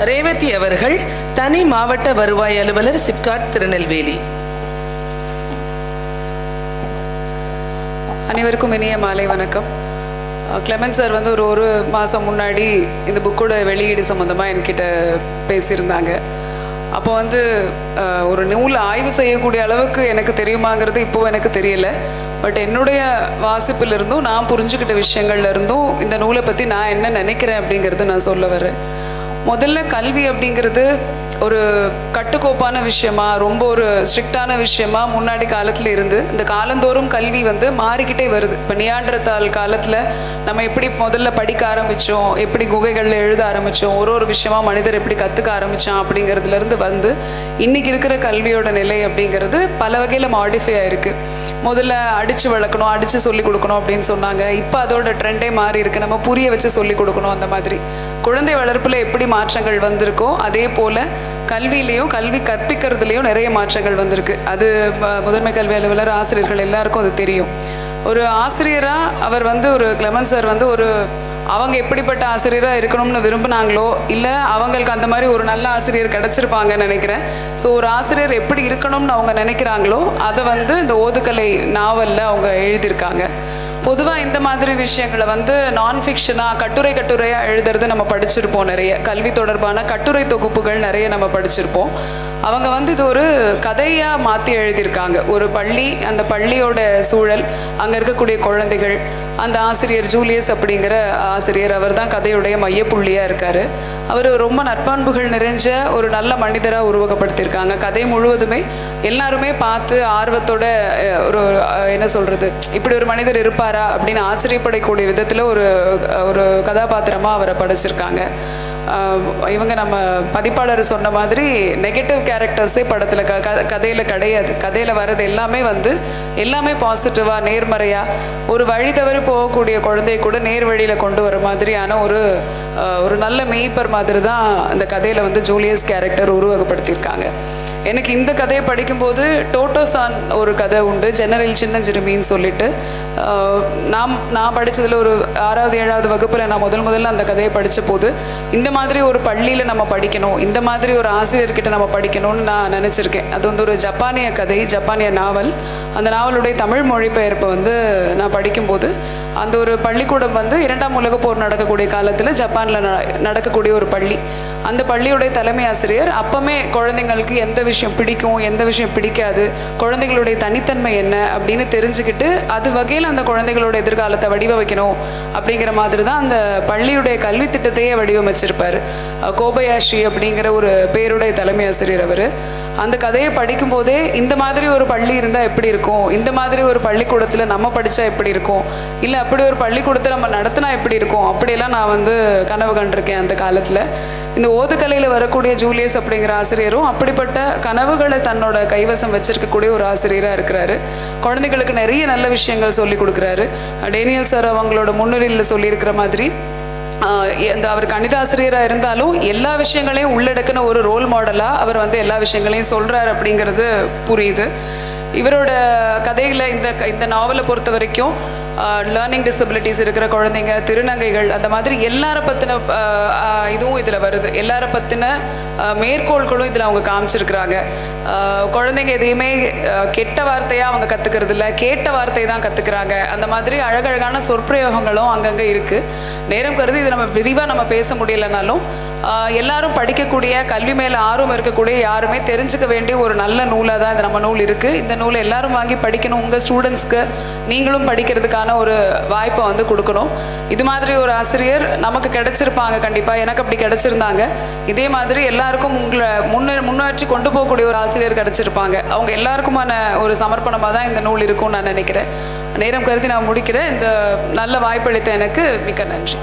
ரேவதி அவர்கள் தனி மாவட்ட வருவாய் அலுவலர் சிப்காட் திருநெல்வேலி. அனைவருக்கும் இனிய மாலை வணக்கம். அஹ் கிளெமன் சார் வந்து ஒரு ஒரு மாதம் முன்னாடி இந்த புக்கோட வெளியீடு சம்மந்தமாக என்கிட்ட பேசியிருந்தாங்க. அப்போ வந்து அஹ், ஒரு நூல் ஆய்வு செய்யக்கூடிய அளவுக்கு எனக்கு தெரியுமாங்கிறது இப்போ எனக்கு தெரியல. பட் என்னுடைய வாசிப்பிலிருந்தும் நான் புரிஞ்சுக்கிட்ட விஷயங்கள்ல இருந்தும் இந்த நூலை பற்றி நான் என்ன நினைக்கிறேன் அப்படிங்கிறது நான் சொல்ல வரேன். முதல்ல கல்வி அப்படிங்கிறது ஒரு கட்டுக்கோப்பான விஷயமா ரொம்ப ஒரு ஸ்ட்ரிக்டான விஷயமா முன்னாடி காலத்தில் இருந்து இந்த காலந்தோறும் கல்வி வந்து மாறிக்கிட்டே வருது. இப்போ நியாண்டத்தால் காலத்தில் நம்ம எப்படி முதல்ல படிக்க ஆரம்பித்தோம் எப்படி குகைகளில் எழுத ஆரம்பித்தோம் ஒரு ஒரு விஷயமா மனிதர் எப்படி கற்றுக்க ஆரம்பித்தான் அப்படிங்கிறதுலேருந்து வந்து இன்னைக்கு இருக்கிற கல்வியோட நிலை அப்படிங்கிறது பல வகையில் மாடிஃபை ஆயிருக்கு. முதல்ல அடிச்சு வளர்க்கணும் அடிச்சு சொல்லி கொடுக்கணும் அப்படின்னு சொன்னாங்க. இப்போ அதோட ட்ரெண்டே மாறி இருக்கு. நம்ம புரிய வச்சு சொல்லி கொடுக்கணும் அந்த மாதிரி. குழந்தை வளர்ப்புல எப்படி மாற்றங்கள் வந்திருக்கோ அதே போல கல்வியிலையும் கல்வி கற்பிக்கிறதுலையும் நிறைய மாற்றங்கள் வந்திருக்கு. அது முதன்மை கல்வி அலுவலர் ஆசிரியர்கள் எல்லாருக்கும் அது தெரியும். ஒரு ஆசிரியரா அவர் வந்து ஒரு கிளமன் சார் வந்து ஒரு அவங்க எப்படிப்பட்ட ஆசிரியராக இருக்கணும்னு விரும்புனாங்களோ இல்லை அவங்களுக்கு அந்த மாதிரி ஒரு நல்ல ஆசிரியர் கிடச்சிருப்பாங்கன்னு நினைக்கிறேன். ஸோ ஒரு ஆசிரியர் எப்படி இருக்கணும்னு அவங்க நினைக்கிறாங்களோ அதை வந்து இந்த ஓதுக்கலை நாவலில் அவங்க எழுதியிருக்காங்க. பொதுவாக இந்த மாதிரி விஷயங்களை வந்து நான் ஃபிக்ஷனாக கட்டுரை கட்டுரையாக எழுதுறது நம்ம படிச்சிருப்போம் நிறைய. கல்வி தொடர்பான கட்டுரை தொகுப்புகள் நிறைய நம்ம படிச்சிருப்போம். அவங்க வந்து இது ஒரு கதையாக மாற்றி எழுதியிருக்காங்க. ஒரு பள்ளி அந்த பள்ளியோட சூழல் அங்கே இருக்கக்கூடிய குழந்தைகள் அந்த ஆசிரியர் ஜூலியஸ் அப்படிங்கிற ஆசிரியர் அவர் தான் கதையுடைய மையப்புள்ளியாக இருக்கார். அவர் ரொம்ப நற்பண்புகள் நிறைஞ்ச ஒரு நல்ல மனிதராக உருவகப்படுத்தியிருக்காங்க. கதை முழுவதுமே எல்லாருமே பார்த்து ஆர்வத்தோட ஒரு என்ன சொல்கிறது இப்படி ஒரு மனிதர் இருப்பாரா அப்படின்னு ஆச்சரியப்படக்கூடிய விதத்தில் ஒரு ஒரு கதாபாத்திரமாக அவரை படைச்சிருக்காங்க. இவங்க நம்ம பதிப்பாளர் சொன்ன மாதிரி நெகட்டிவ் கேரக்டர்ஸே படத்தில் க க கதையில் கிடையாது. கதையில் வர்றது எல்லாமே வந்து எல்லாமே பாசிட்டிவாக நேர்மறையாக ஒரு வழி தவறி போகக்கூடிய குழந்தைய கூட நேர் வழியில் கொண்டு வர மாதிரியான ஒரு ஒரு நல்ல மெய்ப்பர் மாதிரி தான் அந்த கதையில் வந்து ஜூலியஸ் கேரக்டர் உருவகப்படுத்தியிருக்காங்க. எனக்கு இந்த கதையை படிக்கும்போது டோட்டோசான் ஒரு கதை உண்டு ஜெனரல் சின்னஞ்சிறுமின்னு சொல்லிட்டு. ஆஹ் நாம் நான் படித்ததில் ஒரு ஆறாவது ஏழாவது வகுப்பில் நான் முதல் முதல்ல அந்த கதையை படித்த போது இந்த மாதிரி ஒரு பள்ளியில் நம்ம படிக்கணும் இந்த மாதிரி ஒரு ஆசிரியர்கிட்ட நம்ம படிக்கணும்னு நான் நினச்சிருக்கேன். அது வந்து ஒரு ஜப்பானிய கதை ஜப்பானிய நாவல். அந்த நாவலுடைய தமிழ் மொழிபெயர்ப்பை வந்து நான் படிக்கும்போது அந்த ஒரு பள்ளிக்கூடம் வந்து இரண்டாம் உலக போர் நடக்கக்கூடிய காலத்தில் ஜப்பானில் நடக்கக்கூடிய ஒரு பள்ளி. அந்த பள்ளியுடைய தலைமை ஆசிரியர் அப்பமே குழந்தைங்களுக்கு எந்த விஷயம் பிடிக்கும் எந்த விஷயம் பிடிக்காது குழந்தைங்களுடைய தனித்தன்மை என்ன? அப்படின்னு தெரிஞ்சுக்கிட்டு அது வகையில் அந்த குழந்தைகளோட எதிர்காலத்தை வடிவமைக்கணும் அப்படிங்கிற மாதிரி தான் அந்த பள்ளியுடைய கல்வி திட்டத்தையே வடிவமைச்சிருப்பார். அஹ் கோபயாஷி அப்படிங்கிற ஒரு பேருடைய தலைமை ஆசிரியர் அவர். அந்த கதையை படிக்கும்போதே இந்த மாதிரி ஒரு பள்ளி இருந்தால் எப்படி இருக்கும்? இந்த மாதிரி ஒரு பள்ளிக்கூடத்தில் நம்ம படித்தா எப்படி இருக்கும்? இல்லை அப்படி ஒரு பள்ளிக்கூடத்தை நம்ம நடத்தினா எப்படி இருக்கும்? அப்படியெல்லாம் நான் வந்து கனவு கண்டிருக்கேன் அந்த காலத்தில். இந்த ஓதுக்கலையில் வரக்கூடிய ஜூலியஸ் அப்படிங்கிற ஆசிரியரும் அப்படிப்பட்ட கனவுகளை தன்னோட கைவசம் வச்சிருக்கக்கூடிய ஒரு ஆசிரியராக இருக்கிறாரு. குழந்தைகளுக்கு நிறைய நல்ல விஷயங்கள் சொல்லி கொடுக்குறாரு. டேனியல் சார் அவங்களோட முன்னுரையில் சொல்லியிருக்கிற மாதிரி இந்த அவர் கணிதாசிரியராக இருந்தாலும் எல்லா விஷயங்களையும் உள்ளடக்கின ஒரு ரோல் மாடலாக அவர் வந்து எல்லா விஷயங்களையும் சொல்கிறார் அப்படிங்கிறது புரியுது. இவரோட கதைகளை இந்த இந்த நாவலை பொறுத்த வரைக்கும் லேர்னிங் டிசபிலிட்டிஸ் இருக்கிற குழந்தைங்க திருநங்கைகள் அந்த மாதிரி எல்லார பற்றின இதுவும் இதில் வருது. எல்லார பற்றின மேற்கோள்களும் இதில் அவங்க காமிச்சிருக்கிறாங்க. குழந்தைங்க எதையுமே கெட்ட வார்த்தையாக அவங்க கற்றுக்கிறது இல்லை கேட்ட வார்த்தையை தான் கற்றுக்குறாங்க அந்த மாதிரி அழகழகான சொற்பிரயோகங்களும் அங்கங்கே இருக்குது நேரம் கருதி இதை நம்ம விரிவாக நம்ம பேச முடியலனாலும் எல்லாரும் படிக்கக்கூடிய கல்வி மேலே ஆர்வம் இருக்கக்கூடிய யாருமே தெரிஞ்சுக்க வேண்டிய ஒரு நல்ல நூலாக தான் இந்த நம்ம நூல் இருக்குது இந்த நூலை எல்லாரும் வாங்கி படிக்கணும். உங்கள் ஸ்டூடெண்ட்ஸ்க்கு நீங்களும் படிக்கிறதுக்கான ஒரு வாய்ப்பை வந்து கொடுக்கணும். இது மாதிரி ஒரு ஆசிரியர் நமக்கு கிடைச்சிருப்பாங்க கண்டிப்பாக எனக்கு அப்படி கிடைச்சிருந்தாங்க. இதே மாதிரி எல்லாருக்கும் உங்களை முன்னே முன்னேற்றி கொண்டு போகக்கூடிய ஒரு ஆசிரியர் கிடைச்சிருப்பாங்க. அவங்க எல்லாருக்குமான ஒரு சமர்ப்பணமாக தான் இந்த நூல் இருக்கும்னு நான் நினைக்கிறேன். நேரம் கருதி நான் முடிக்கிறேன். இந்த நல்ல வாய்ப்பளித்த எனக்கு மிக்க நன்றி.